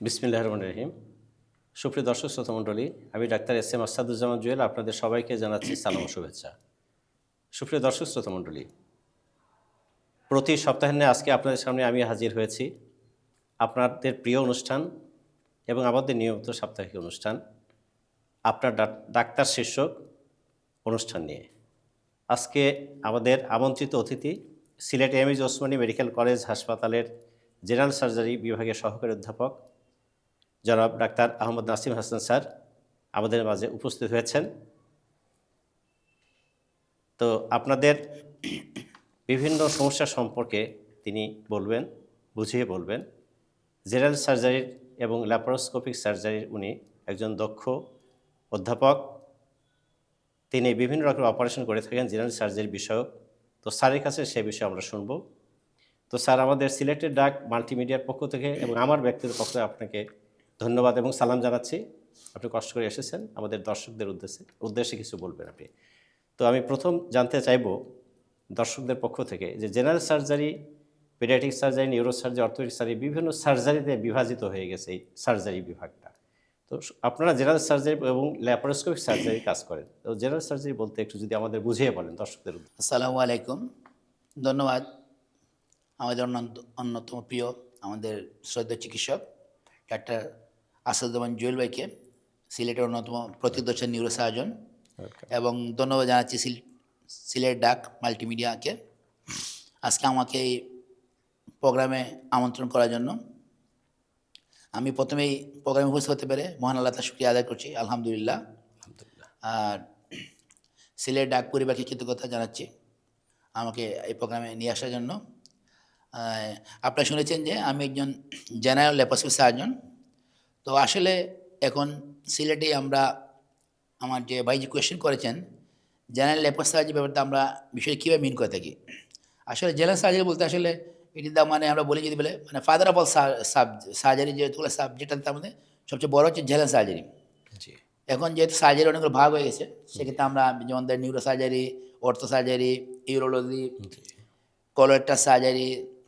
বিসমিল্লাহ রহমান রহিম। সুপ্রিয় দর্শক, শ্রোতা মণ্ডলী, আমি doctor S M Asaduzzaman Jewel, আপনাদের সবাইকে জানাচ্ছি সালাম শুভেচ্ছা। সুপ্রিয় দর্শক, শ্রোতা মণ্ডলী, প্রতি সপ্তাহে আজকে আপনাদের সামনে আমি হাজির হয়েছি। আপনাদের প্রিয় অনুষ্ঠান এবং আমাদের নিয়মিত সাপ্তাহিক অনুষ্ঠান, আপনার ডাক- ডাক্তার শীর্ষক অনুষ্ঠান নিয়ে। আজকে আমাদের আমন্ত্রিত অতিথি Sylhet MAG Osmani medical college হাসপাতালের জেনারেল সার্জারি বিভাগের সহকারী অধ্যাপক জনাব ডাক্তার আহমদ নাসিম হাসান স্যার আমাদের মাঝে উপস্থিত হয়েছেন। তো আপনাদের বিভিন্ন সমস্যা সম্পর্কে তিনি বলবেন, বুঝিয়ে বলবেন। জেনারেল সার্জারির এবং ল্যাপারোস্কোপিক সার্জারির উনি একজন দক্ষ অধ্যাপক। তিনি বিভিন্ন রকম অপারেশন করে থাকেন জেনারেল সার্জারি বিষয়ক। তো স্যারের কাছে সে বিষয়ে আমরা শুনব। তো স্যার, আমাদের সিলেক্টেড ডাক মাল্টিমিডিয়ার পক্ষ থেকে এবং আমার ব্যক্তিগত পক্ষ থেকে আপনাকে ধন্যবাদ এবং সালাম জানাচ্ছি। আপনি কষ্ট করে এসেছেন আমাদের দর্শকদের উদ্দেশ্যে উদ্দেশ্যে কিছু বলবেন আপনি। তো আমি প্রথম জানতে চাইব দর্শকদের পক্ষ থেকে যে general surgery, paediatric surgery neuro surgery orthopaedic surgery বিভিন্ন সার্জারিতে বিভাজিত হয়ে গেছে এই সার্জারি বিভাগটা। তো আপনারা জেনারেল সার্জারি এবং ল্যাপারোস্কোপিক সার্জারি কাজ করেন। তো জেনারেল সার্জারি বলতে একটু যদি আমাদের বুঝিয়ে বলেন দর্শকদের আসসালামু আলাইকুম। ধন্যবাদ। আমাদের অন্যতম প্রিয়, আমাদের শ্রদ্ধা চিকিৎসক, ডাক্তার আসাদুজ্জামান জুয়েল ভাইকে সিলেটের অন্যতম প্রতিদর্শন নিউরো সার্জন এবং ধন্যবাদ জানাচ্ছি সিলেট ডাক মাল্টিমিডিয়াকে। আজকে আমাকে এই প্রোগ্রামে আমন্ত্রণ করার জন্য। আমি প্রথমেই প্রোগ্রামে উপস্থিত হতে পেরে মহান আল্লাহ তার শুক্রিয়া আদায় করছি আলহামদুলিল্লাহ। আর সিলেট ডাক পরিবারকে কৃতজ্ঞতা জানাচ্ছি আমাকে এই প্রোগ্রামে নিয়ে আসার জন্য। আপনারা শুনেছেন যে আমি একজন জেনারেল ল্যাপারোস্কোপি সার্জন। তো আসলে এখন সিলেটে আমরা আমার যে ভাই যে কোয়েশ্চেন করেছেন জেনারেল ল্যাপারোস্কোপি সার্জারি ব্যাপারটা আমরা বিষয়ে কীভাবে মিন করে থাকি? আসলে জেনারেল সার্জারি বলতে আসলে এটি দা মানে আমরা বলি যদি বলে মানে ফাদার অফ অল সার্জারি যেহেতুগুলো সাবজেক্ট আছে তার মধ্যে সবচেয়ে বড় হচ্ছে জেনারেল সার্জারি এখন যেহেতু সার্জারি অনেকগুলো ভাগ হয়ে গেছে সেক্ষেত্রে আমরা যেমন neuro surgery ortho surgery urology colorectal surgery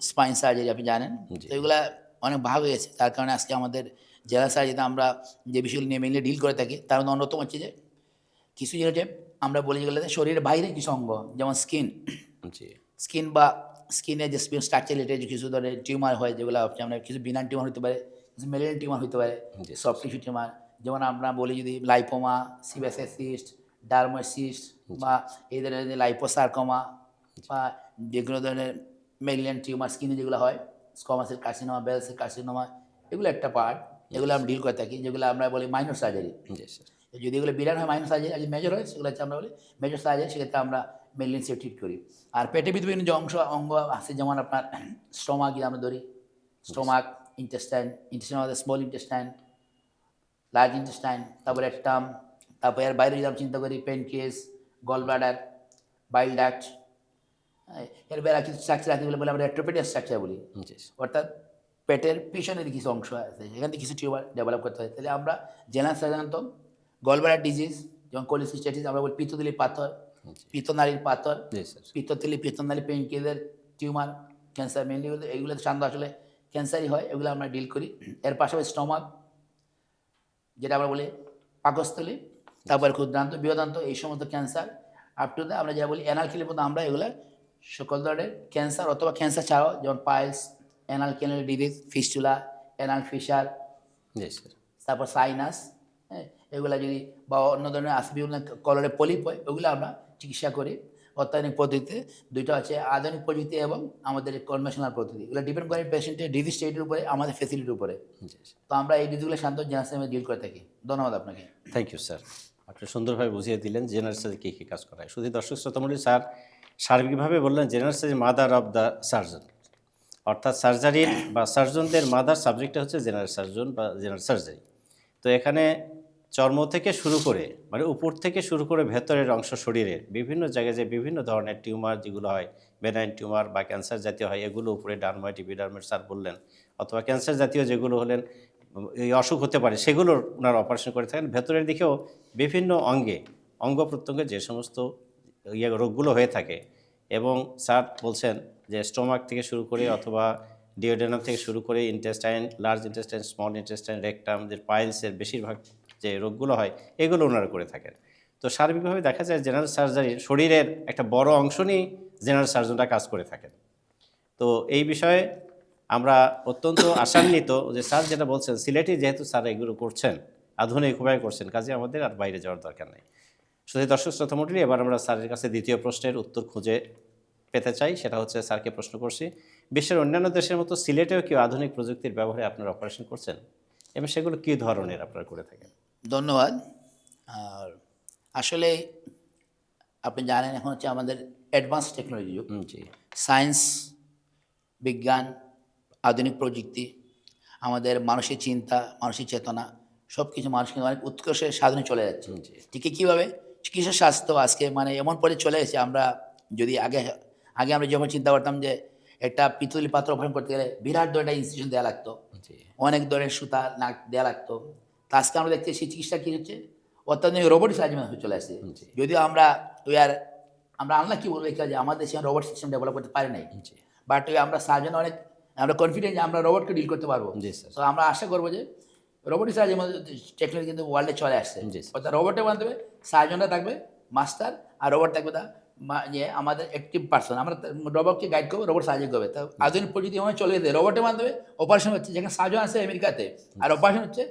spine surgery আপনি জানেন তো এগুলো অনেক ভাগ হয়ে গেছে। তার কারণে আজকে আমাদের জেলা সার্জারিতে আমরা যে বিষয়গুলো নিয়ে মেনলি ডিল করে থাকি তার মধ্যে অন্যতম হচ্ছে যে কিছু জিনিস যে আমরা বলি যেগুলো যে শরীরের বাইরে কিছু অঙ্গ যেমন স্কিন স্কিন বা স্কিনে যে স্কিন স্ট্রাকচার রিলেটেড কিছু ধরনের টিউমার হয় যেগুলো হচ্ছে আমরা কিছু বিনান টিউমার হতে পারে কিছু মেলিয়ান টিউমার হতে পারে সফট টিস্যু টিউমার যেমন আমরা বলি যদি লাইপোমা সিবাসের সিস্ট ডার্মোসিস্ট বা এই ধরনের লাইপোসার্কমা বা যেগুলো ধরনের মেলিয়ান টিউমার স্কিনে যেগুলো হয় স্কমাসের কার্সিনোমা বেলসের কার্সিনোমা এগুলো একটা পার্ট এগুলো আমরা ডিল করে থাকি যেগুলো আমরা বলি মাইনর সার্জারি যদি এগুলো বিরাট হয় মাইনাস সার্জারি আর যদি মেজর হয় সেগুলো হচ্ছে আমরা বলি মেজর সার্জারি সেক্ষেত্রে আমরা মেলিন সে ট্রিট করি। আর পেটের ভিতরে বিভিন্ন যে অংশ অঙ্গ আছে যেমন আপনার স্টোমাক যদি আমরা ধরি স্টোমাক ইন্টেস্টাইন ইন্টেস্টাইন আমাদের স্মল ইন্টেস্টাইন লার্জ ইন্টেস্টাইন তারপরে একটাম তারপরে এর বাইরে যদি আমরা চিন্তা করি পেনকেস গল ব্লাডার বাইল ডাক্ট এর বেলা কিছু স্ট্রাকচার আছে বলে আমরা রেট্রোপেডিয়াস স্ট্রাকচার বলি। অর্থাৎ পেটের পিছনের কিছু অংশ আছে সেখান থেকে কিছু টিউমার ডেভেলপ করতে হয়। তাহলে আমরা জেনারেল সাধারণত গলব্লাডার ডিজিজ যেমন কোলিসিস্টাইটিস আমরা বলি পিত্তথলি পাথর জি পিত্তনালীর পাথর পিত্তথলি পিত্তনালী পেনকেদের টিউমার ক্যান্সার মেনলি এগুলো সাধারণত আসলে ক্যান্সারই হয় এগুলো আমরা ডিল করি। এর পাশাপাশি স্টমাক যেটা আমরা বলি পাকস্থলী তারপরে ক্ষুদ্রান্ত বৃহদান্ত এই সমস্ত ক্যান্সার আপ টু দ্য আমরা যেটা বলি অ্যানাল মতো আমরা এগুলো সকল ধরনের ক্যান্সার অথবা ক্যান্সার ছাড়াও যেমন piles anal canal disease fistula anal fissure জি স্যার তারপর সাইনাস হ্যাঁ এগুলো যদি বা অন্য ধরনের আসবে কলরে পলিপ হয় ওগুলো আমরা চিকিৎসা করি। অত্যাধুনিক পদ্ধতিতে দুইটা আছে আধুনিক প্রযুক্তি এবং আমাদের কনভেনশনাল পদ্ধতি। এগুলো ডিপেন্ড করে পেশেন্টের ডিজিজ স্টেটের উপরে আমাদের ফেসিলিটির উপরে। তো আমরা এই ডিজিজগুলো শান্ত জেনারেশনে ডিল করে থাকি। ধন্যবাদ আপনাকে। থ্যাংক ইউ স্যার আপনি সুন্দরভাবে বুঝিয়ে দিলেন জেনারেল কী কী কাজ করায় শুধু দর্শক শ্রোতামণ্ডলী স্যার সার্বিকভাবে বললেন general mother of the surgeon অর্থাৎ সার্জারির বা সার্জনদের মাদার সাবজেক্টটা হচ্ছে জেনারেল সার্জন বা জেনারেল সার্জারি। তো এখানে চর্ম থেকে শুরু করে মানে উপর থেকে শুরু করে ভেতরের অংশ শরীরের বিভিন্ন জায়গায় যে বিভিন্ন ধরনের টিউমার যেগুলো হয় বেনাইন টিউমার বা ক্যান্সার জাতীয় হয়, এগুলো উপরে ডার্মাইট ইপিডার্মেট স্যার বললেন। অথবা ক্যান্সার জাতীয় যেগুলো হলেন, এই অসুখ হতে পারে, সেগুলোর ওনারা অপারেশন করে থাকেন। ভেতরের দিকেও বিভিন্ন অঙ্গে, অঙ্গ প্রত্যঙ্গে যে সমস্ত ইয়ে রোগগুলো হয়ে থাকে। এবং স্যার বলছেন যে স্টোমাক থেকে শুরু করে অথবা ডিওডেনাম থেকে শুরু করে intestine large intestine small intestine rectum যে পাইলসের বেশিরভাগ যে রোগগুলো হয়, এগুলো ওনারা করে থাকেন। তো সার্বিকভাবে দেখা যায় জেনারেল সার্জারির শরীরের একটা বড় অংশ নিয়েই জেনারেল সার্জনরা কাজ করে থাকেন। তো এই বিষয়ে আমরা অত্যন্ত আশান্বিত যে স্যার যেটা বলছেন, সিলেটে যেহেতু স্যার এগুলো করছেন, আধুনিক উপায় করছেন, কাজে আমাদের আর বাইরে যাওয়ার দরকার নেই। শুধু দর্শক শ্রোতা মন্ডলী এবার আমরা স্যারের কাছে দ্বিতীয় প্রশ্নের উত্তর খুঁজে পেতে চাই সেটা হচ্ছে স্যারকে প্রশ্ন করছি। বিশ্বের অন্যান্য দেশের মতো সিলেটেও কি আধুনিক প্রযুক্তির ব্যবহারে আপনারা অপারেশন করছেন? এবং সেগুলো কী ধরনের আপনারা করে থাকেন? ধন্যবাদ। আর আসলে আপনি জানেন এখন হচ্ছে আমাদের অ্যাডভান্স টেকনোলজি যুগ। জি। সায়েন্স বিজ্ঞান আধুনিক প্রযুক্তি আমাদের মানসিক চিন্তা মানসিক চেতনা সব কিছু মানুষকে অনেক উৎকর্ষের সাধনে চলে যাচ্ছে। ঠিক কীভাবে চিকিৎসা স্বাস্থ্য আজকে মানে এমন পরে চলে এসেছে আমরা যদি আগে আগে আমরা যখন চিন্তা করতাম যে একটা পিতলি পাত্র অপারেশন করতে গেলে বিরাট ধরনের ইনস্টিটিউশন দেওয়া লাগতো। অনেক ধরনের সুতা নাক দেওয়া লাগতো। তা আজকে আমরা দেখছি সেই চিকিৎসা কী হচ্ছে? অত্যাধুনিক রোবটিক সাহায্যে চলে আসছে যদিও আমরা ওই আর আমরা আনলা কী বলব কাজে আমাদের দেশে রোবট সিস্টেম ডেভেলপ করতে পারি নাই। বাট ওই আমরা সার্জন অনেক আমরা কনফিডেন্ট যে আমরা রোবটকে ডিল করতে পারব। তো আমরা আশা করব যে রোবটিক মধ্যে টেকনোলজি কিন্তু ওয়ার্ল্ডে চলে আসছে। অর্থাৎ রোবটের মাধ্যমে সার্জনরা থাকবে মাস্টার আর রোবট থাকবে তা ইয়ে আমাদের অ্যাক্টিভ পার্সন আমরা রোবটকে গাইড করব রোবট সাহায্য করবে। তো আধুনিক প্রযুক্তি আমাদের চলে গেছে। রোবটের মাধ্যমে অপারেশন হচ্ছে। যেখানে সার্জন আছে আমেরিকাতে। আর অপারেশন হচ্ছে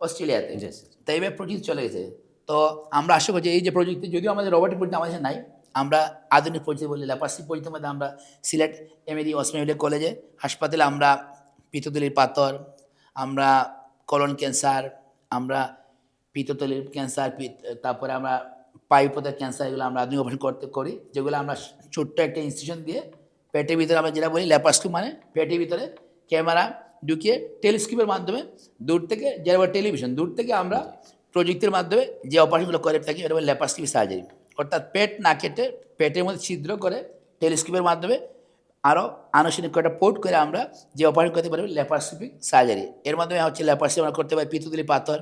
অস্ট্রেলিয়াতে। জি স্যার তো প্রযুক্তি চলে গেছে। তো আমরা আশা করছি এই যে প্রযুক্তি যদিও আমাদের রোবটিক প্রযুক্তি আমাদের নাই আমরা আধুনিক প্রযুক্তি বলি ল্যাপার্সি প্রযুক্তির মধ্যে আমরা সিলেট এমএডি অসমেডিয়া কলেজে হাসপাতালে আমরা পিত্তথলির পাথর আমরা কলন ক্যান্সার আমরা পিত্তথলির ক্যান্সার তারপরে আমরা পাইপথের ক্যান্সার এগুলো আমরা আধুনিক অপারেশন করতে করি, যেগুলো আমরা ছোট্ট একটা ইনস্টিটিউশন দিয়ে পেটের ভিতরে আমরা যেটা বলি ল্যাপার্স্কোপ মানে পেটের ভিতরে ক্যামেরা ঢুকিয়ে টেলিস্কোপের মাধ্যমে দূর থেকে যেটা টেলিভিশন, দূর থেকে আমরা প্রযুক্তির মাধ্যমে যে অপারেশনগুলো করে থাকি এটা বলে ল্যাপার্স্কোপি সার্জারি অর্থাৎ পেট না কেটে পেটের মধ্যে ছিদ্র করে টেলিস্কোপের মাধ্যমে আরও আনুষ্ঠানিক কয়েকটা পোর্ট করে আমরা যে অপারেশন করতে পারি ল্যাপার্সিপিক সার্জারি এর মাধ্যমে হচ্ছে ল্যাপার্সি আমরা করতে পারি পিতুতলি পাথর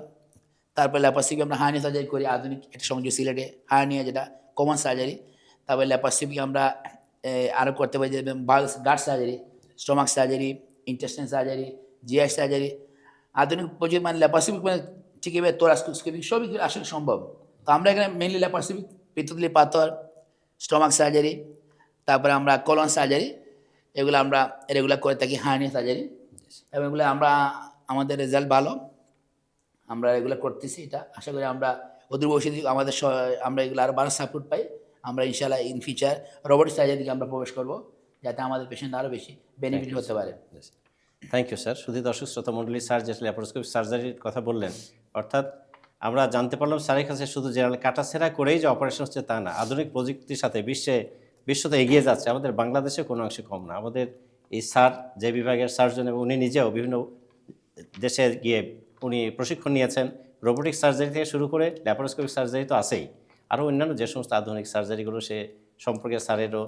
তারপরে ল্যাপার্সিপি আমরা হার্নিয়া সার্জারি করি, আধুনিক একটা সংযোগ সিলেটে হার্নিয়া যেটা, কমন সার্জারি। তারপরে ল্যাপার্সিপি আমরা আরও করতে পারি যে gut surgery, stomach surgery, intestine surgery, GI surgery. আধুনিক প্রযুক্তি মানে ল্যাপার্সিপিক মানে ঠিক এবার তোরাস্কোস্কোপিক সবই আসলে সম্ভব? তো আমরা এখানে মেনলি ল্যাপার্সিপিক পিতুতলি পাথর, স্টোমাক সার্জারি, তারপরে আমরা কলন সার্জারি, এগুলো আমরা রেগুলার করে থাকি হার্নিয়া সার্জারি। এবং এগুলো আমরা, আমাদের রেজাল্ট ভালো। আমরা এগুলো করতেছি এটা আশা করি আমরা অদূর ভবিষ্যতে আমাদের আমরা এগুলো আরও ভালো সাপোর্ট পাই। আমরা ইনশাল্লাহ ইন ফিউচার রোবটিক সার্জারি দিকে আমরা প্রবেশ করব যাতে আমাদের পেশেন্ট আরও বেশি বেনিফিট হতে পারে। থ্যাংক ইউ স্যার শুধু দর্শক শ্রোতা মণ্ডলী স্যার যে ল্যাপারোস্কোপি সার্জারির কথা বললেন। অর্থাৎ আমরা জানতে পারলাম স্যারের কাছে শুধু জেনারেল কাটাছেড়া করেই যে অপারেশন হচ্ছে তা না আধুনিক প্রযুক্তির সাথে বিশ্বে বিশ্ব তো এগিয়ে যাচ্ছে। আমাদের বাংলাদেশে কোনো অংশে কম না। আমাদের এই স্যার যে বিভাগের সার্জন এবং উনি নিজেও বিভিন্ন দেশে গিয়ে উনি প্রশিক্ষণ নিয়েছেন। রোবোটিক সার্জারি থেকে শুরু করে ল্যাপারোস্কোপিক সার্জারি তো আছেই। আরও অন্যান্য যে সমস্ত আধুনিক সার্জারিগুলো সে সম্পর্কে স্যারেরও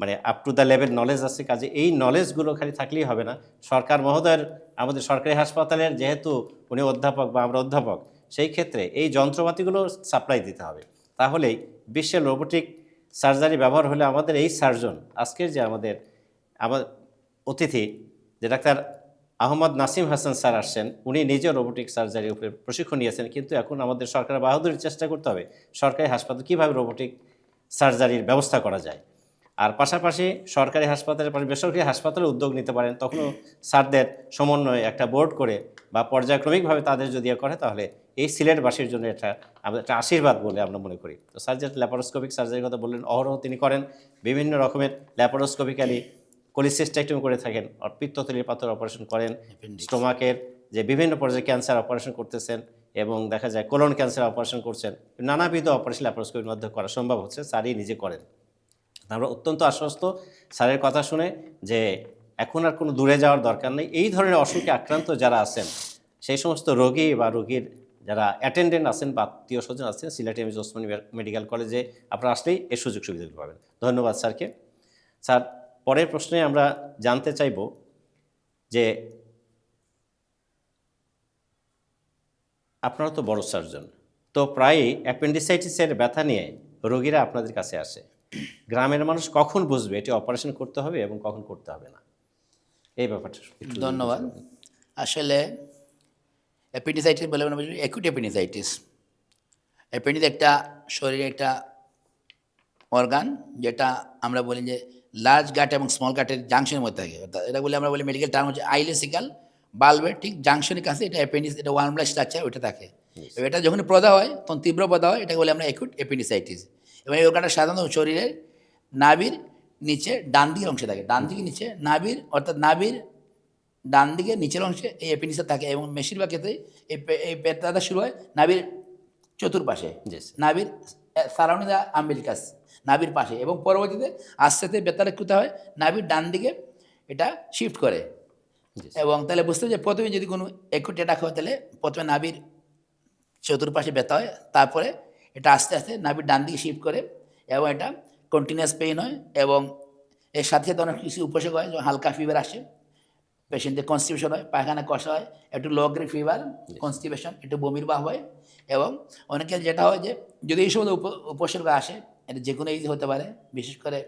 মানে up to the level knowledge আছে। কাজে এই নলেজগুলো খালি থাকলেই হবে না। সরকার মহোদয়ের, আমাদের সরকারি হাসপাতালের যেহেতু উনি অধ্যাপক বা আমরা অধ্যাপক, সেই ক্ষেত্রে এই যন্ত্রপাতিগুলো সাপ্লাই দিতে হবে। তাহলেই বিশ্বের রোবোটিক সার্জারি ব্যবহার হলে আমাদের এই সার্জন আজকের যে আমাদের আমার অতিথি, যে ডাক্তার আহমদ নাসিম হাসান স্যার আসছেন। উনি নিজে রোবোটিক সার্জারির উপরে প্রশিক্ষণ নিয়েছেন, কিন্তু এখন আমাদের সরকার বাহাদুরির চেষ্টা করতে হবে সরকারি হাসপাতাল কীভাবে রোবোটিক সার্জারির ব্যবস্থা করা যায়। আর পাশাপাশি সরকারি হাসপাতালের পাশে বেসরকারি হাসপাতালে উদ্যোগ নিতে পারেন, তখনও স্যারদের সমন্বয়ে একটা বোর্ড করে বা পর্যায়ক্রমিকভাবে তাদের যদি করে, তাহলে এই সিলেটবাসীর জন্য এটা আমাদের একটা আশীর্বাদ বলে আমরা মনে করি। তো স্যার যে ল্যাপারোস্কোপিক সার্জারির কথা বললেন, অহরহ তিনি করেন। বিভিন্ন রকমের ল্যাপারোস্কোপিক্যালি কোলিসিস্টেক্টমি করে থাকেন আর পিত্তথলির পাথর অপারেশন করেন স্টোমাকের যে বিভিন্ন পর্যায়ে ক্যান্সার অপারেশন করতেছেন এবং দেখা যায় কোলন ক্যান্সার অপারেশন করছেন নানাবিধ অপারেশন ল্যাপারোস্কোপির মধ্যে করা সম্ভব হচ্ছে স্যারই নিজে করেন। আমরা অত্যন্ত আশ্বস্ত স্যারের কথা শুনে যে এখন আর কোনো দূরে যাওয়ার দরকার নেই। এই ধরনের অসুখে আক্রান্ত যারা আছেন সেই সমস্ত রোগী বা রোগীর যারা অ্যাটেন্ডেন্ট আছেন বা আত্মীয় স্বজন আছেন সিলেটি এমএস ওসমানী মেডিকেল কলেজে আপনারা আসলেই এই সুযোগ সুবিধাগুলো পাবেন। ধন্যবাদ স্যারকে। স্যার পরের প্রশ্নে আমরা জানতে চাইব যে আপনারা তো বড় সার্জন। তো প্রায়ই অ্যাপেন্ডিসাইটিসের ব্যথা নিয়ে রোগীরা আপনাদের কাছে আসে। গ্রামের মানুষ কখন বুঝবে এটি অপারেশন করতে হবে এবং কখন করতে হবে না? এই ব্যাপারটা ধন্যবাদ। আসলে অ্যাপেন্ডিসাইটিস বলে আমরা বলি অ্যাকুট অ্যাপেন্ডিসাইটিস অ্যাপেন্ডিস একটা শরীরে একটা অর্গান যেটা আমরা বলি যে লার্জ গাট এবং স্মল গাটের জাংশনের মধ্যে থাকে। অর্থাৎ এটা বলে আমরা বলি মেডিকেল টার্ম হচ্ছে আইলেসিক্যাল বাল্বের ঠিক জাংশনের কাছে এটা অ্যাপেন্ডিস এটা ওয়ান ওয়ার্মলা স্ট্রাকচার ওটা থাকে। এটা যখন প্রদা হয় তখন তীব্র প্রদা হয় এটাকে বলে আমরা অ্যাকুট অ্যাপেন্ডিসাইটিস এবং এই অর্গানটা সাধারণত শরীরের নাভির নিচে ডান দিকের অংশে থাকে। ডান দিকে নিচে নাভির অর্থাৎ নাভির ডান দিকে নিচের অংশে এই অ্যাপেন্ডিসটা থাকে এবং বেশিরভাগ ক্ষেত্রে এই পেটটা শুরু হয় নাভির চতুর্পাশে। নাভির সারাউন্ডিং আম্বিলিকাস নাভির পাশে এবং পরবর্তীতে আস্তে আস্তে বেতারে কোথা হয় নাভির ডান দিকে এটা শিফট করে। এবং তাহলে বুঝতে যে প্রথমে যদি কোনো একুট অ্যাটাক হয় তাহলে প্রথমে নাভির চতুর্পাশে ব্যথা হয় তারপরে এটা আস্তে আস্তে নাভির ডান দিকে শিফট করে এবং এটা কন্টিনিউয়াস পেইন হয় এবং এর সাথে সাথে অনেক কিছু উপসর্গ হয় যেমন হালকা ফিভার আসে পেশেন্টের কনস্টিপেশন হয় পায়খানা কষা হয় একটু লো গ্রেড ফিভার কনস্টিপেশন একটু বমির ভাব হয় এবং অনেকের যেটা হয় যে যদি এই সময় উপ- উপসর্গ আসে এটা যে কোনো এজ হতে পারে বিশেষ করে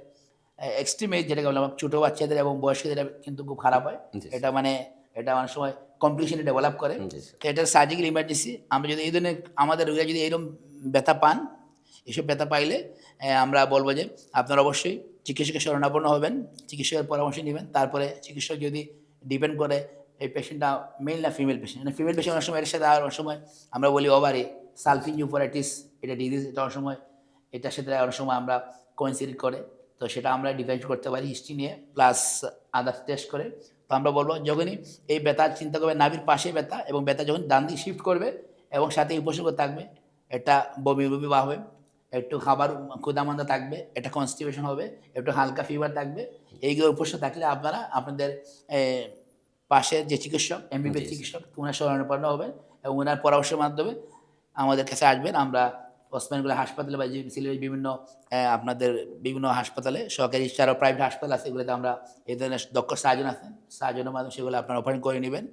এক্সট্রিম এজ যেটাকে বললাম ছোটো বাচ্চাদের এবং বয়স্কদের কিন্তু খুব খারাপ হয়। এটা মানে এটা অনেক সময় কমপ্লিকেশনে ডেভেলপ করে। এটা সার্জিক্যাল ইমার্জেন্সি আমরা যদি এই ধরনের আমাদের রোগীরা যদি এরকম ব্যথা পান এসব ব্যথা পাইলে আমরা বলব যে আপনারা অবশ্যই চিকিৎসকের শরণাপন্ন হবেন চিকিৎসকের পরামর্শ নেবেন তারপরে চিকিৎসক যদি ডিপেন্ড করে এই পেশেন্টটা মেল না ফিমেল পেশেন্ট মানে ফিমেল পেশেন্ট অনেক সময় এর সাথে আর অনেক সময় আমরা বলি ওভারে সালফিন ইউফোরাইটিস এটা ডিজিজ এটা অনেক সময়, এটার সাথে অনেক সময় আমরা কোইন্সিড করে। তো সেটা আমরা ডিভাইড করতে পারি হিস্ট্রি নিয়ে প্লাস আদার্স টেস্ট করে। তো আমরা বলব যখনই এই ব্যথা চিন্তা করবে, নাভির পাশে ব্যথা এবং ব্যথা যখন ডান দিকে শিফট করবে এবং সাথে উপসর্গ থাকবে, এটা বমি বমি বা হবে, একটু খাবার ক্ষুদামন্দা থাকবে, এটা কনস্টিপেশন হবে, একটু হালকা ফিভার থাকবে, এইগুলো উপসর্গ থাকলে আপনারা, আপনাদের এ, পাশের যে চিকিৎসক এমবিবিএস চিকিৎসক ওনার শরণাপন্ন হবেন এবং ওনার পরামর্শের মাধ্যমে আমাদের কাছে আসবেন। আমরা ওসমানগুলো হাসপাতালে বা সিলেটের বিভিন্ন আপনাদের বিভিন্ন হাসপাতালে সরকারি ছাড়াও প্রাইভেট হাসপাতাল আছে এগুলোতে আমরা এই ধরনের দক্ষ সার্জন আছেন সার্জনের মাধ্যমে সেগুলো আপনারা অপারেট করে নেবেন।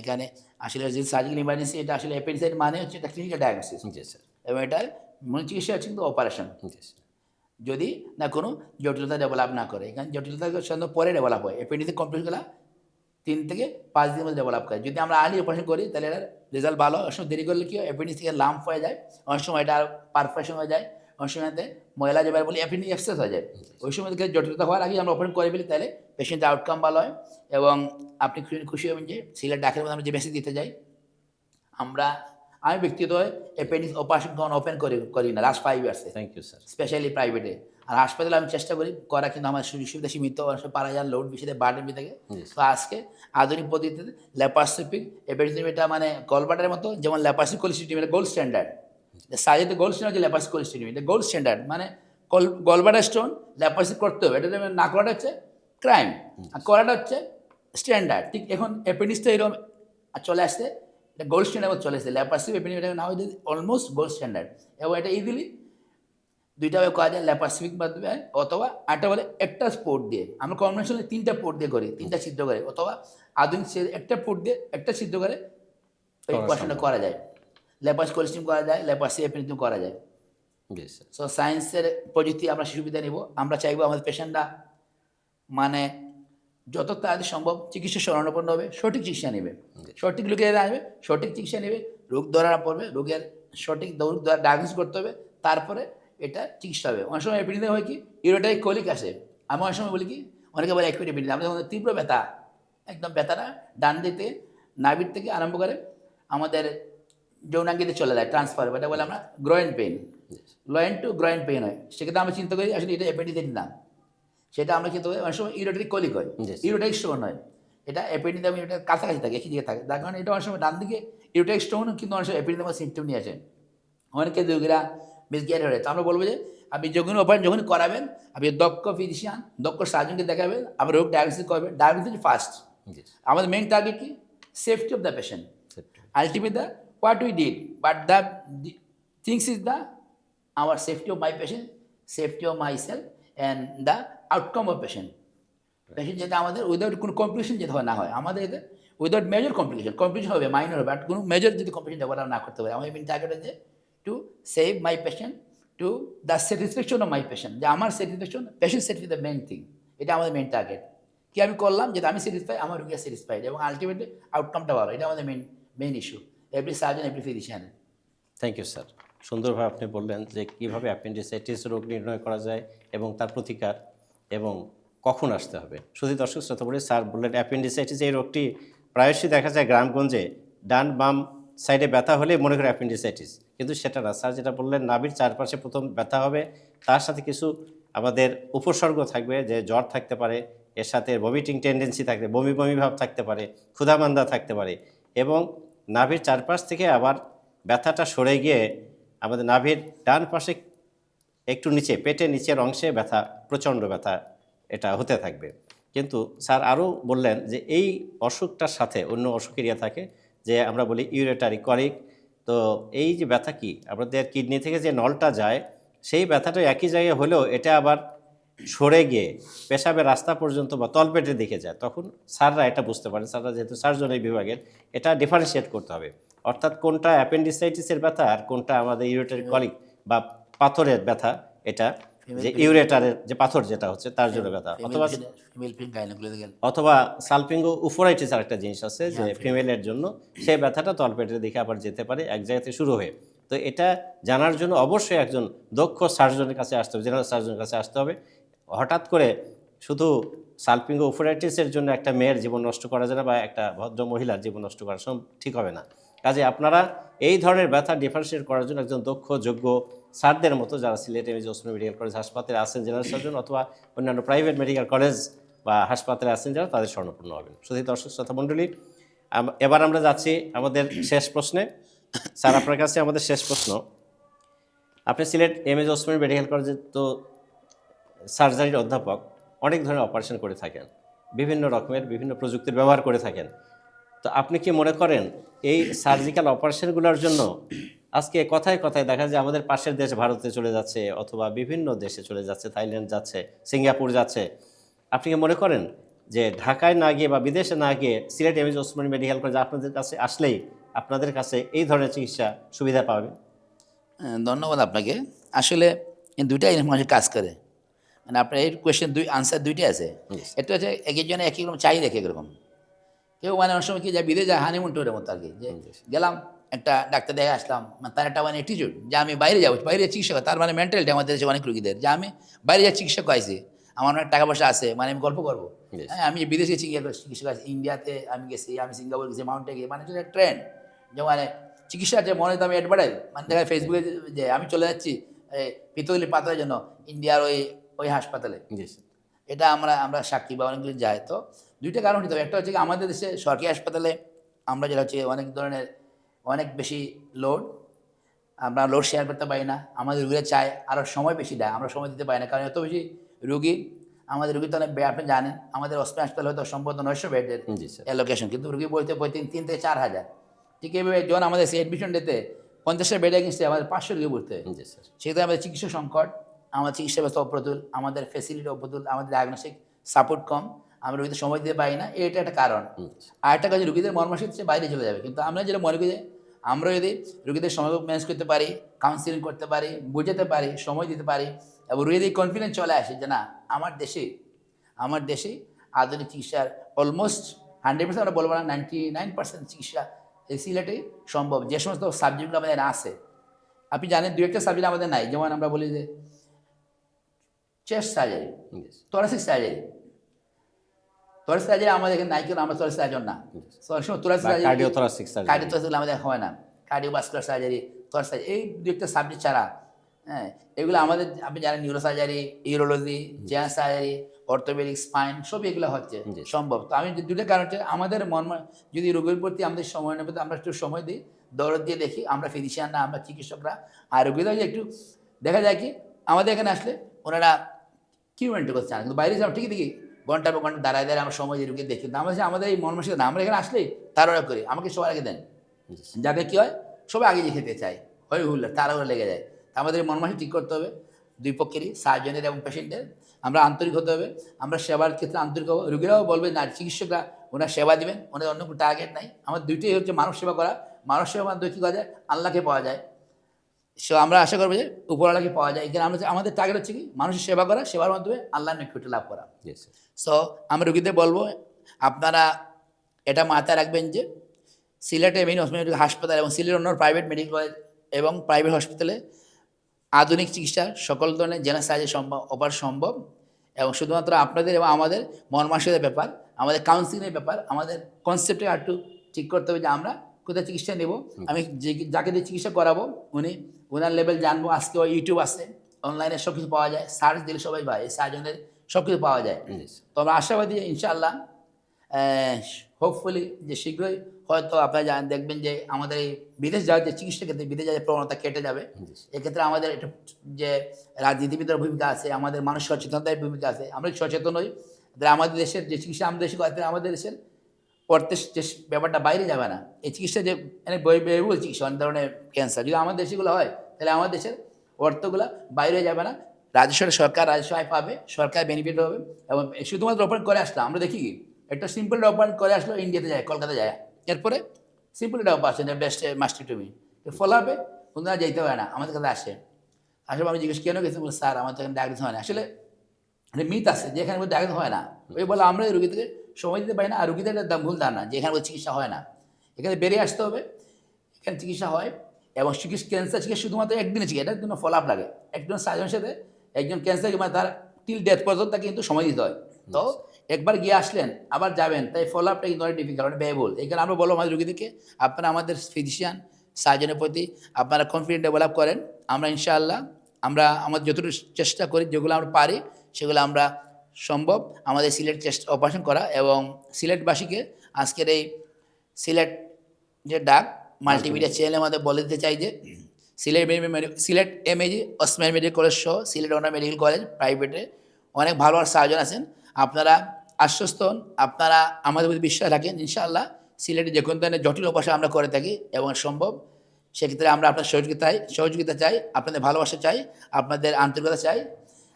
এখানে আসলে যে সার্জিক্যাল ইমার্জেন্সি এটা আসলে অ্যাপেন্ডিসাইড মানে হচ্ছে এটা ক্লিনিক্যাল ডায়াগনোসিস স্যার। এবং এটার মূল চিকিৎসা হচ্ছে কিন্তু অপারেশন যদি না কোনো জটিলতা ডেভেলপ না করে এখানে জটিলতা সাধারণত পরে ডেভেলপ হয় অ্যাপেন্ডিসের কমপ্লিটগুলো তিন থেকে পাঁচ দিনের মধ্যে ডেভেলপ করে। যদি আমরা আর্লি অপারেশন করি তাহলে এটার রেজাল্ট ভালো হয়। অনেক সময় দেরি করলে কি হয়? অ্যাপেন্ডিস থেকে লাম্প হয়ে যায়। অনেক সময় এটা পারফেকশন হয়ে যায়। অনেক সময়তে ময়লা যাবে বলে অ্যাপেন্ডিস এক্সেস হয়ে যায়। ওই সময় থেকে জটিলতা হওয়ার আগে আমরা অপারেশন করে ফেলি তাহলে পেশেন্টের আউটকাম ভালো হয় এবং আপনি খুশি- খুশি হবেন যে সিলেট ডাক্তারের মধ্যে আমরা যে মেসেজ দিতে যাই আমরা আমি ব্যক্তিগত অ্যাপেন্ডিক্স অপারেশন কখন ওপেন করি করি না। লাস্ট ফাইভ ইয়ার্সে থ্যাংক ইউ স্যার স্পেশালি প্রাইভেটে আর হাসপাতালে আমি চেষ্টা করি করা কিন্তু আমার সুযোগ সুবিধা সীমিত পারা যায় লোড বেশি বার্ডেন বেশি থাকে। তো আজকে আধুনিক পদ্ধতিতে ল্যাপারস্কোপিক এবারে এটা মানে কলবাটার মতো যেমন ল্যাপারসিক কোলিস্টিটিম এটা গোল্ড স্ট্যান্ডার্ড সাজেতে গোল্ড স্ট্যান্ডার্ড হচ্ছে ল্যাপারসিক কোলিস্টিটিম এটা গোল্ড স্ট্যান্ডার্ড মানে কল গলবাটার স্টোন ল্যাপারসিক করতে হবে এটা না করাটা হচ্ছে ক্রাইম আর করাটা হচ্ছে স্ট্যান্ডার্ড ঠিক এখন অ্যাপেন্ডিক্সটা এরকম চলে আসছে এটা গোল্ড স্ট্যান্ডার্ড চলে আসছে। ল্যাপারসিক অ্যাপেন্ডিক্স এটা না হয়ে অলমোস্ট গোল্ড স্ট্যান্ডার্ড এবং এটা ইজিলি দুইটাভাবে করা যায় ল্যাপারসিফিক মাধ্যমে অথবা একটা বলে একটা পোর্ট দিয়ে। আমরা কম্বিনেশনে তিনটা পোর্ট দিয়ে করি তিনটা সিদ্ধ করে অথবা আধুনিক একটা পোর্ট দিয়ে একটা সিদ্ধ করে ওই করা করা যায়। ল্যাপার্স কোলেস্টিম করা যায় ল্যাপার্সি এপেনিটিম করা যায়। সো সায়েন্সের প্রযুক্তি আমরা সুবিধা নিব আমরা চাইব আমাদের পেশেন্টরা মানে যত তাড়াতাড়ি সম্ভব চিকিৎসা শরণাপন্ন হবে সঠিক চিকিৎসা নেবে। সঠিক লোকে আসবে সঠিক চিকিৎসা নেবে রোগ ধরা পড়বে রোগের সঠিক রোগ ডায়াগনোস করতে হবে তারপরে এটা চিকিৎসা হবে। অনেক সময় এপিনিতে হয় কি ইউরোটাই কলিক আসে। আমি অনেক সময় বলি কি অনেকে বলে একুইট এপিনিতে আমাদের মধ্যে তীব্র ব্যথা। একদম ব্যথাটা ডান দিতে নাভির থেকে আরম্ভ করে আমাদের যৌনাঙ্গিতে চলে যায় ট্রান্সফার এটা বলে আমরা groin pain loin to groin pain হয়। সেক্ষেত্রে আমরা চিন্তা করি আসলে এটা অ্যাপেন্ডিসাইটিস না। সেটা আমরা চিন্তা করি অনেক সময় ইউরোটারি কলিক হয়. ইউরোটাইক স্টোন হয়। এটা অ্যাপেন্ডিসাম এটা কাছাকাছি থাকে একই দিকে থাকে। তার কারণে এটা অনেক সময় ডান দিকে ইউরোটাইক স্টোন কিন্তু অনেক সময় অ্যাপেন্ডিসামের সিমটম নিয়ে আসে। অনেকে রোগীরা মিসগ্যারি হয়ে তো আমরা বলব যে আপনি যখন অপারেশন যখন করাবেন আপনি দক্ষ ফিজিশিয়ান দক্ষ সার্জনকে দেখাবেন আপনি রোগ ডায়াগনোসিস করবেন। ডায়াগনোসিস ফার্স্ট আমাদের মেন টার্গেট কি? Safety of the patient ultimately the what we did but the, the things is the our safety of my patient safety of myself and the outcome of patient. Patient যাতে আমাদের without কোনো complication যাতে হয় না হয়। আমাদের এতে without major complication complication হবে মাইনর হবে বাট কোনো মেজর যদি কমপ্লিকেশন ডেভেলপ না করতে পারে। আমার মেন টার্গেট হচ্ছে to save my patient to the satisfaction of my patient যে আমার satisfaction patient satisfaction the main thing এটা আমাদের মেন টার্গেট কি আমি করলাম? যেটা আমি স্যাটিসফাই আমার রুগী স্যাটিসফাইড এবং আলটিমেটলি আউটকামটা ভালো। এটা আমাদের main main issue every surgeon every physician thank you sir সুন্দরভাবে আপনি বললেন যে কীভাবে অ্যাপেন্ডিসাইটিস রোগ নির্ণয় করা যায় এবং তার প্রতিকার এবং কখন আসতে হবে। শুধু দর্শক শ্রোতা বলে, স্যার বললেন অ্যাপেন্ডিসাইটিস এই রোগটি প্রায়শই দেখা যায় গ্রামগঞ্জে। ডান বাম সাইডে ব্যথা হলে মনে করে অ্যাপেন্ডিসাইটিস। কিন্তু সেটা না। স্যার যেটা বললেন, নাভির চারপাশে প্রথম ব্যথা হবে, তার সাথে কিছু আমাদের উপসর্গ থাকবে যে জ্বর থাকতে পারে, এর সাথে ভমিটিং টেন্ডেন্সি থাকবে, বমি বমি ভাব থাকতে পারে, ক্ষুধামান্দা থাকতে পারে এবং নাভির চারপাশ থেকে আবার ব্যথাটা সরে গিয়ে আমাদের নাভির ডান পাশে একটু নিচে, পেটের নিচের অংশে ব্যথা, প্রচণ্ড ব্যথা এটা হতে থাকবে। কিন্তু স্যার আরও বললেন যে এই অসুখটার সাথে অন্য অসুখ এরিয়া থাকে যে আমরা বলি ইউরেটারি করিক। তো এই যে ব্যথা কি? আমাদের কিডনি থেকে যে নলটা যায় সেই ব্যথাটা একই জায়গায় হলেও এটা আবার সরে গিয়ে পেশাবের রাস্তা পর্যন্ত বা তলপেটের দিকে যায়। তখন স্যাররা এটা বুঝতে পারেন। স্যাররা যেহেতু সার্জন এই বিভাগের এটা ডিফারেন্সিয়েট করতে হবে। অর্থাৎ কোনটা অ্যাপেন্ডিসাইটিসের ব্যথা আর কোনটা আমাদের ইউরেটারি কলিক বা পাথরের ব্যথা এটা যে ইউরেটারের যে পাথর যেটা হচ্ছে তার জন্য ব্যথা অথবা অথবা সালপিঙ্গো উফোরাইটিস আর একটা জিনিস আছে যে ফিমেলের জন্য সেই ব্যথাটা তলপেটের দিকে আবার যেতে পারে এক জায়গাতে শুরু হয়ে। তো এটা জানার জন্য অবশ্যই একজন দক্ষ সার্জনের কাছে আসতে হবে জেনারেল সার্জনের কাছে আসতে হবে। হঠাৎ করে শুধু সালপিঙ্গো উফোরাইটিসের জন্য একটা মেয়ের জীবন নষ্ট করা যায় না বা একটা ভদ্র মহিলার জীবন নষ্ট করা সম- ঠিক হবে না। কাজে আপনারা এই ধরনের ব্যথা ডিফারেন্সিয়েট করার জন্য একজন দক্ষ যোগ্য স্যারদের মতো যারা Sylhet MAG Osmani medical college হাসপাতালে আছেন জেনারেল সার্জন অথবা অন্যান্য প্রাইভেট মেডিকেল কলেজ বা হাসপাতালে আছেন যারা, তাদের স্বর্ণপূর্ণ হবেন। শুধু দর্শক, শ্রোতা মণ্ডলী এবার আমরা যাচ্ছি আমাদের শেষ প্রশ্নে। স্যার, আপনার কাছে আমাদের শেষ প্রশ্ন। আপনি সিলেট এমএজ ওসমানী মেডিকেল কলেজে তো সার্জারির অধ্যাপক, অনেক ধরনের অপারেশন করে থাকেন, বিভিন্ন রকমের, বিভিন্ন প্রযুক্তির ব্যবহার করে থাকেন। তো আপনি কি মনে করেন এই সার্জিক্যাল অপারেশনগুলোর জন্য আজকে কথায় কথায় দেখা যায় আমাদের পাশের দেশ ভারতে চলে যাচ্ছে অথবা বিভিন্ন দেশে চলে যাচ্ছে থাইল্যান্ড যাচ্ছে সিঙ্গাপুর যাচ্ছে। আপনি কি মনে করেন যে ঢাকায় না গিয়ে বা বিদেশে না গিয়ে Sylhet MAG Osmani medical college আপনাদের কাছে আসলেই আপনাদের কাছে এই ধরনের চিকিৎসা সুবিধা পাবেন হ্যাঁ, ধন্যবাদ আপনাকে। আসলে দুইটাই মানুষ কাজ করে। মানে আপনার এই কোয়েশ্চেন দুই আনসার দুইটাই আছে. একটা হচ্ছে এক একজনে এক এক রকম চাহিদা এক এক রকম। কেউ মানে অনেক সময় কি যায় বিদেশ যায় হানিমুন টুরের মতো আর কি। যে গেলাম একটা ডাক্তার দেখে আসলাম মানে তার একটা মানে অ্যাটিটিউড যে আমি বাইরে যাব বাইরে চিকিৎসা। তার মানে মেন্টালিটি আমাদের দেশে অনেক রুগীদের যে আমি বাইরে যা চিকিৎসা করাইছি আমার অনেক টাকা পয়সা আছে মানে আমি গল্প করব। হ্যাঁ আমি বিদেশে চিকিৎসা চিকিৎসা করেছি ইন্ডিয়াতে আমি গেছি আমি সিঙ্গাপুর গেছি মাউন্টে গেছি। মানে একটা ট্রেন্ড যে মানে চিকিৎসা যে মনে আমি অ্যাডভার্টাইজ মানে দেখা ফেসবুকে যে আমি চলে যাচ্ছি পিতলি পাতার জন্য ইন্ডিয়ার ওই ওই হাসপাতালে। এটা আমরা আমরা সাক্ষী বা অনেকগুলো যাই তো দুইটা কারণ হতে হবে একটা হচ্ছে কি আমাদের দেশে সরকারি হাসপাতালে আমরা যেটা হচ্ছে অনেক ধরনের অনেক বেশি লোড আমরা লোড শেয়ার করতে পারি না। আমাদের রুগীরা চায় আরও সময় বেশি দেয় আমরা সময় দিতে পারি না। কারণ এত বেশি রুগী আমাদের রুগী তো অনেক আপনি জানেন আমাদের অস্ট্রেলিয়া হাসপাতাল হয়তো সম্ভবত নয়শো বেডের অ্যালোকেশন কিন্তু রুগী বলতে বই তিন তিন থেকে চার হাজার। ঠিক এইভাবে যখন আমাদের সেই অ্যাডমিশন ডেতে পঞ্চাশের বেড এগেন্সে আমাদের পাঁচশো রুগী পড়তে হয়। সেক্ষেত্রে আমাদের চিকিৎসা সংকট আমাদের চিকিৎসা ব্যবস্থা অপ্রতুল আমাদের ফেসিলিটি অপ্রতুল আমাদের ডায়াগনস্টিক সাপোর্ট কম। আমরা রুগীদের সময় দিতে পারি না এটা একটা কারণ। আর একটা কাজ রুগীদের মর্মাশীল সে বাইরে চলে যাবে। কিন্তু আমরা যেটা মনে করি যে আমরা যদি রুগীদের সময় ম্যানেজ করতে পারি কাউন্সিলিং করতে পারি বুঝাতে পারি সময় দিতে পারি এবং রুগীদের কনফিডেন্স চলে আসে যে না আমার দেশে আমার দেশে আধুনিক চিকিৎসার অলমোস্ট হান্ড্রেড পার্সেন্ট আমরা বলব না নাইনটি নাইন পার্সেন্ট চিকিৎসা সিলেটে সম্ভব। যে সমস্ত সাবজেক্টগুলো আমাদের আছে। আপনি জানেন দু একটা সাবজেক্ট আমাদের নাই। যেমন আমরা বলি যে চেস্ট সার্জারি জি তোরাসিক সার্জারি সার্জারি আমাদের এখানে নাই আমরা সার্জন না। অনেক সময় thoracic surgery cardiothoracic surgery cardiothoracic আমাদের হয় না। কার্ডিওভাস্কুলার সার্জারি এই দু একটা সাবজেক্ট ছাড়া। হ্যাঁ এগুলো আমাদের আপনি জানেন neuro surgery urology general surgery orthopaedic spine সব এগুলো হচ্ছে। সম্ভব। তো আমি দুটো কারণ হচ্ছে আমাদের মন যদি রোগীর প্রতি আমাদের সময় নেবে আমরা একটু সময় দিই দৌড় দিয়ে দেখি আমরা ফিজিশিয়ান না আমরা চিকিৎসকরা। আর রোগীরা একটু দেখা যায় কি আমাদের এখানে আসলে ওনারা কি মেন্টেন করতে চান কিন্তু বাইরে যাও ঠিকই দেখি ঘণ্টার পর ঘণ্টা দাঁড়ায় দাঁড়ায় আমরা সময় রুগী দেখি। কিন্তু আমরা আমাদের এই মর্মসিক না আমরা এখানে আসলেই তাড়াহুড়া করি। আমাকে সবার আগে দেন। যাতে কী হয় সবাই আগে খেতে চায়। হয়ে হুল্লা তাড়াহুড়া লেগে যায়। তা আমাদের মনমাসি ঠিক করতে হবে। দুই পক্ষেরই সার্জনের এবং পেশেন্টের। আমরা আন্তরিক হতে হবে। আমরা সেবার ক্ষেত্রে আন্তরিক হব। রুগীরাও বলবে না চিকিৎসকরা ওনার সেবা দিবেন। ওনাদের অন্য কোনো টার্গেট নাই। আমার দুইটাই হচ্ছে মানব সেবা করা। মানব সেবা মাধ্যমে কী করা যায়? আল্লাহকে পাওয়া যায়। সো আমরা আশা করব যে উপরওয়ালাকে পাওয়া যায়। এখানে আমরা আমাদের টার্গেট হচ্ছে কি? মানুষের সেবা করা সেবার মাধ্যমে আল্লাহ নিকটে লাভ করা। সো আমি রুগীদের বলব আপনারা এটা মাথায় রাখবেন যে সিলেটে মেইন হাসপাতাল এবং সিলেট অন্য প্রাইভেট মেডিকেল কলেজ এবং প্রাইভেট হসপিটালে আধুনিক চিকিৎসা সকল ধরনের জেনার সাহায্যে সম্ভব অপার সম্ভব এবং শুধুমাত্র আপনাদের এবং আমাদের মনমানসিকতার ব্যাপার আমাদের কাউন্সিলিংয়ের ব্যাপার আমাদের কনসেপ্টে একটু ঠিক করতে হবে যে আমরা কোথায় চিকিৎসা নেব? আমি যে যাকে দিয়ে চিকিৎসা করাবো উনি ওনার লেভেল জানব আজকে ইউটিউব আছে। অনলাইনে সব কিছু পাওয়া যায়। সার্চ দিলে সবাই পায়। এই সার্জনের সব কিছু পাওয়া যায়। তো আমরা আশাবাদী ইনশাআল্লাহ হোপফুলি যে শীঘ্রই হয়তো আপনারা জান দেখবেন যে আমাদের এই বিদেশ যাওয়ার যে চিকিৎসা ক্ষেত্রে বিদেশ যাওয়ার প্রবণতা কেটে যাবে। এক্ষেত্রে আমাদের একটা যে রাজনীতিবিদের ভূমিকা আছে আমাদের মানুষ সচেতনতার ভূমিকা আছে। আমরা সচেতন হই আমাদের দেশের যে চিকিৎসা আমাদের দেশে আমাদের দেশের যে ব্যাপারটা বাইরে যাবে না। এই চিকিৎসা যে মানে ব্যয়বহুল চিকিৎসা অনেক ধরনের ক্যান্সার যদি আমাদের দেশেগুলো হয়, তাহলে আমাদের দেশের অর্থগুলো বাইরে যাবে না। রাজস্ব সরকার রাজস্ব আয় পাবে, সরকার বেনিফিট হবে এবং শুধুমাত্র ওপেন করে আসলাম। আমরা দেখি কি, একটা সিম্পল ওপেন করে আসলো ইন্ডিয়াতে যায়, কলকাতা যায়। এরপরে সিম্পল এটা অপারেশন বেস্ট মাস্টারটমি ফলো হবে ওনারা যেতে পারে না, আমাদের কাছে আসে। আসলে আমি জিজ্ঞেস, কেন গেছি? বলে, স্যার, আমার তো এখানে ডায়াগনোস হয় না। আসলে মিথ আছে, যেখানে ডায়াগনোস হয় না। ওই বলে, আমরা এই রুগীদেরকে সময় দিতে পারি না আর রুগীদের একটা ভুল ধারণা যে এখানে চিকিৎসা হয় না। এখানে বেরিয়ে আসতে হবে এখানে চিকিৎসা হয় এবং চিকিৎসা ক্যান্সার চিকিৎসা শুধুমাত্র একদিনে চিকিৎসা এটার জন্য ফলো আপ লাগে। একজন সার্জনের সাথে একজন ক্যান্সার মানে তার টিল ডেথ পর্যন্ত তাকে কিন্তু সময় দিতে হয়। তো একবার গিয়ে আসলেন আবার যাবেন তাই ফলো আপটা কিন্তু অনেক ডিফিকাল্ট ব্যয়বহুল। এখানে আমরা বলব আমাদের রুগীদেরকে আপনারা আমাদের ফিজিশিয়ান সার্জনের প্রতি আপনারা কনফিডেন্ট ডেভেলপ করেন। আমরা ইনশাআল্লাহ আমরা আমাদের যতটুকু চেষ্টা করি যেগুলো আমরা পারি সেগুলো আমরা সম্ভব আমাদের সিলেট চেষ্টা অপারেশন করা এবং সিলেটবাসীকে আজকের এই সিলেট যে ডাক মাল্টিমিডিয়া চ্যানেলের আমাদের বলে দিতে চাই যে Sylhet Sylhet MAG Osman medical college সহ সিলেট অনার মেডিকেল কলেজ প্রাইভেটে অনেক ভালো ভালো সার্জন আছেন। আপনারা আশ্বস্ত হন আপনারা আমাদের প্রতি বিশ্বাস রাখেন ইনশাআল্লাহ সিলেটে যে কোনো ধরনের জটিল উপাসা আমরা করে থাকি এবং সম্ভব। সেক্ষেত্রে আমরা আপনার সহযোগিতায় সহযোগিতা চাই আপনাদের ভালোবাসা চাই আপনাদের আন্তরিকতা চাই।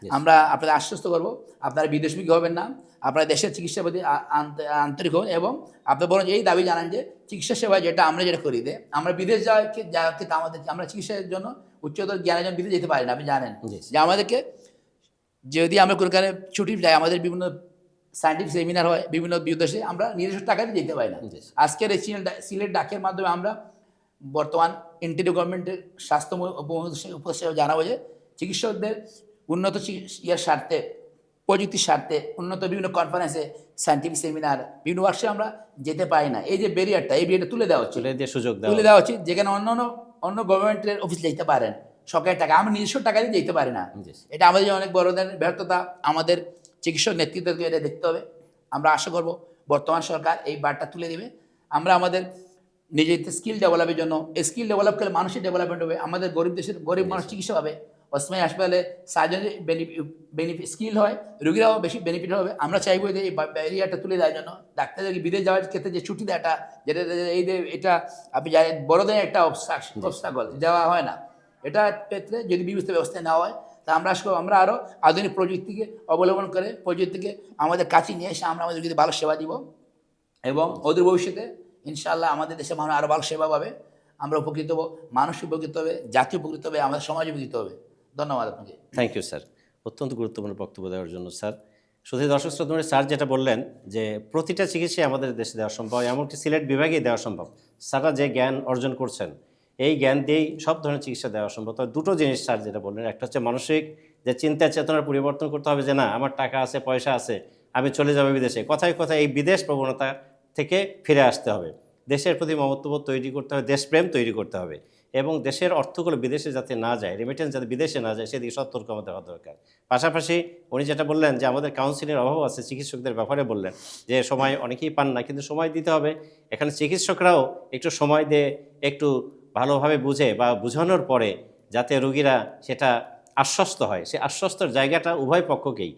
আমরা আপনাদের আশ্বস্ত করব আপনারা বিদেশমুখী হবেন না আপনারা দেশের চিকিৎসা প্রতি আন্তরিক হন এবং আপনার বরং এই দাবি জানান যে চিকিৎসা সেবা যেটা আমরা যেটা করি যে আমরা বিদেশ যাওয়া যাওয়া আমাদের আমরা চিকিৎসার জন্য উচ্চতর জ্ঞানের জন্য বিদেশ যেতে পারি না আপনি জানেন। যে আমাদেরকে যদি আমরা কোনো কারণে ছুটি যাই আমাদের বিভিন্ন সায়েন্টিফিক সেমিনার হয় বিভিন্ন বিদেশে আমরা নিজস্ব টাকা দিয়ে যেতে পারি না। আজকের এই সিলেট ডাকের মাধ্যমে আমরা বর্তমান ইন্টারিও গভর্নমেন্টের স্বাস্থ্য উপস্থিত জানাব যে চিকিৎসকদের উন্নত ইয়ের স্বার্থে প্রযুক্তির স্বার্থে উন্নত বিভিন্ন কনফারেন্সে সায়েন্টিফিক সেমিনার বিভিন্ন ওয়ার্কশপে আমরা যেতে পারি না। এই যে ব্যারিয়ারটা এই ব্যারিয়ারটা তুলে দেওয়া হচ্ছে সুযোগ তুলে দেওয়া উচিত যেখানে অন্য অন্য অন্য গভর্নমেন্টের অফিস যেতে পারেন। সরকারের টাকা আমরা নিজস্ব টাকা দিয়ে যেতে পারি না। এটা আমাদের অনেক বড় ধরনের ব্যর্থতা। আমাদের চিকিৎসক নেতৃত্বকে এটা দেখতে হবে। আমরা আশা করব বর্তমান সরকার এই বারটা তুলে দেবে। আমরা আমাদের নিজেদের স্কিল ডেভেলপের জন্য স্কিল ডেভেলপ করলে মানুষের ডেভেলপমেন্ট হবে আমাদের গরিব দেশের গরিব মানুষ চিকিৎসা হবে। অসময় হাসপাতালে সার্জনের বেনিফিট স্কিল হয়, রোগীরাও বেশি বেনিফিট হবে। আমরা চাইব যে এই ব্যারিয়ারটা তুলে দেওয়ার জন্য। ডাক্তারদেরকে বিদেশ যাওয়ার ক্ষেত্রে যে ছুটি দেওয়াটা, যেটা এই যে, এটা আপনি বড়দের একটা অবস্টাকল দেওয়া হয় না। এটা ক্ষেত্রে যদি ব্যবস্থা ব্যবস্থা নেওয়া হয়, তা আমরা আমরা আরও আধুনিক প্রযুক্তিকে অবলম্বন করে, প্রযুক্তিকে আমাদের কাছে নিয়ে এসে আমরা আমাদের যদি ভালো সেবা দিব। এবং অদূর ভবিষ্যতে ইনশাআল্লাহ আমাদের দেশে মানুষ আরও ভালো সেবা পাবে। আমরা উপকৃত হব, মানুষ উপকৃত হবে, জাতি উপকৃত হবে, আমাদের সমাজ উপকৃত হবে। ধন্যবাদ আপনাকে। থ্যাংক ইউ স্যার অত্যন্ত গুরুত্বপূর্ণ বক্তব্য দেওয়ার জন্য স্যার শুধু দর্শক শ্রোতা স্যার যেটা বললেন যে প্রতিটা চিকিৎসাই আমাদের দেশে দেওয়া সম্ভব, এমনকি সিলেট বিভাগেই দেওয়া সম্ভব। স্যাররা যে জ্ঞান অর্জন করছেন, এই জ্ঞান দিয়েই সব ধরনের চিকিৎসা দেওয়া সম্ভব। তবে দুটো জিনিস স্যার যেটা বললেন। একটা হচ্ছে মানসিক, যে চিন্তা চেতনার পরিবর্তন করতে হবে যে, না, আমার টাকা আছে, পয়সা আছে, আমি চলে যাব বিদেশে। কথায় কথায় এই বিদেশ প্রবণতা থেকে ফিরে আসতে হবে। দেশের প্রতি মমত্ববোধ তৈরি করতে হবে, দেশপ্রেম তৈরি করতে হবে। এবং দেশের অর্থগুলো বিদেশে যাতে না যায় রেমিটেন্স যাতে বিদেশে না যায়, সেদিকে সতর্ক আমাদের হওয়া দরকার। পাশাপাশি উনি যেটা বললেন যে, আমাদের কাউন্সিলের অভাব আছে, চিকিৎসকদের ব্যাপারে বললেন যে, সময় অনেকেই পান না, কিন্তু সময় দিতে হবে। এখানে চিকিৎসকরাও একটু সময় দিয়ে একটু ভালোভাবে বুঝে বা বোঝানোর পরে যাতে রুগীরা সেটা আশ্বস্ত হয়। সে আশ্বস্তর জায়গাটা উভয় পক্ষকেই।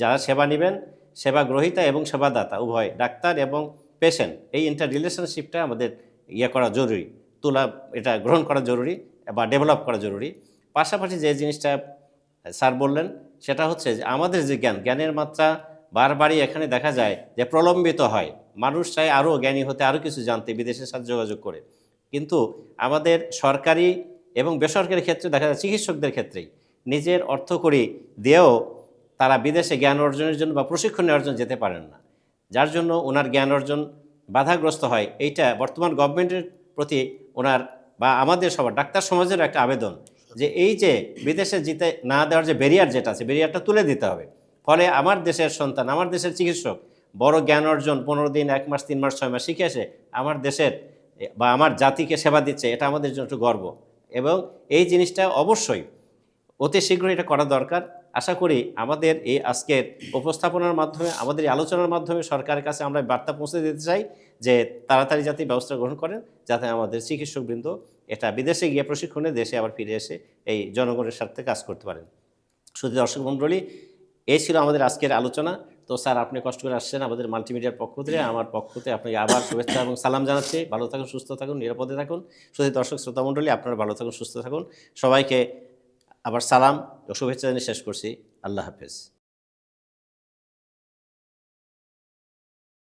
যারা সেবা নেবেন সেবা গ্রহীতা এবং সেবাদাতা, উভয় ডাক্তার এবং পেশেন্ট এই ইন্টার রিলেশনশিপটা আমাদের ইয়ে করা জরুরি। তোলা, এটা গ্রহণ করা জরুরি বা ডেভেলপ করা জরুরি। পাশাপাশি যে জিনিসটা স্যার বললেন, সেটা হচ্ছে যে আমাদের যে জ্ঞান, জ্ঞানের মাত্রা বারবারই এখানে দেখা যায় যে প্রলম্বিত হয়। মানুষ চায় আরও জ্ঞানী হতে, আরও কিছু জানতে বিদেশের সাথে যোগাযোগ করে। কিন্তু আমাদের সরকারি এবং বেসরকারি ক্ষেত্রে দেখা যায় চিকিৎসকদের ক্ষেত্রেই নিজের অর্থ করি দিয়েও তারা বিদেশে জ্ঞান অর্জনের জন্য বা প্রশিক্ষণ নেওয়ার জন্য যেতে পারেন না। যার জন্য ওনার জ্ঞান অর্জন বাধাগ্রস্ত হয়। এইটা বর্তমান গভর্নমেন্টের প্রতি ওনার বা আমাদের সবার, ডাক্তার সমাজের একটা আবেদন যে এই যে বিদেশে জিতে না দেওয়ার যে ব্যারিয়ার যেটা আছে ব্যারিয়ারটা তুলে দিতে হবে। ফলে আমার দেশের সন্তান, আমার দেশের চিকিৎসক বড় জ্ঞান অর্জন, পনেরো দিন, এক মাস, তিন মাস, ছয় মাস শিখে এসে আমার দেশের বা আমার জাতিকে সেবা দিচ্ছে, এটা আমাদের জন্য একটু গর্ব। এবং এই জিনিসটা অবশ্যই অতি শীঘ্রই এটা করা দরকার। আশা করি আমাদের এই আজকের উপস্থাপনার মাধ্যমে, আমাদের এই আলোচনার মাধ্যমে সরকারের কাছে আমরা বার্তা পৌঁছে দিতে চাই যে তাড়াতাড়ি যাতে ব্যবস্থা গ্রহণ করেন, যাতে আমাদের চিকিৎসকবৃন্দ এটা বিদেশে গিয়ে প্রশিক্ষণে দেশে আবার ফিরে এসে এই জনগণের স্বার্থে কাজ করতে পারেন। শুধু দর্শক মণ্ডলী, এই ছিল আমাদের আজকের আলোচনা। তো স্যার, আপনি কষ্ট করে আসছেন আমাদের মাল্টিমিডিয়ার পক্ষ থেকে। আমার পক্ষ থেকে আপনাকে আবার শুভেচ্ছা এবং সালাম জানাচ্ছি। ভালো থাকুন, সুস্থ থাকুন, নিরাপদে থাকুন। শুধু দর্শক শ্রোতা মণ্ডলী, আপনারা ভালো থাকুন, সুস্থ থাকুন। সবাইকে আবার সালাম ও শুভেচ্ছা জানিয়ে শেষ করছি। আল্লাহ হাফেজ।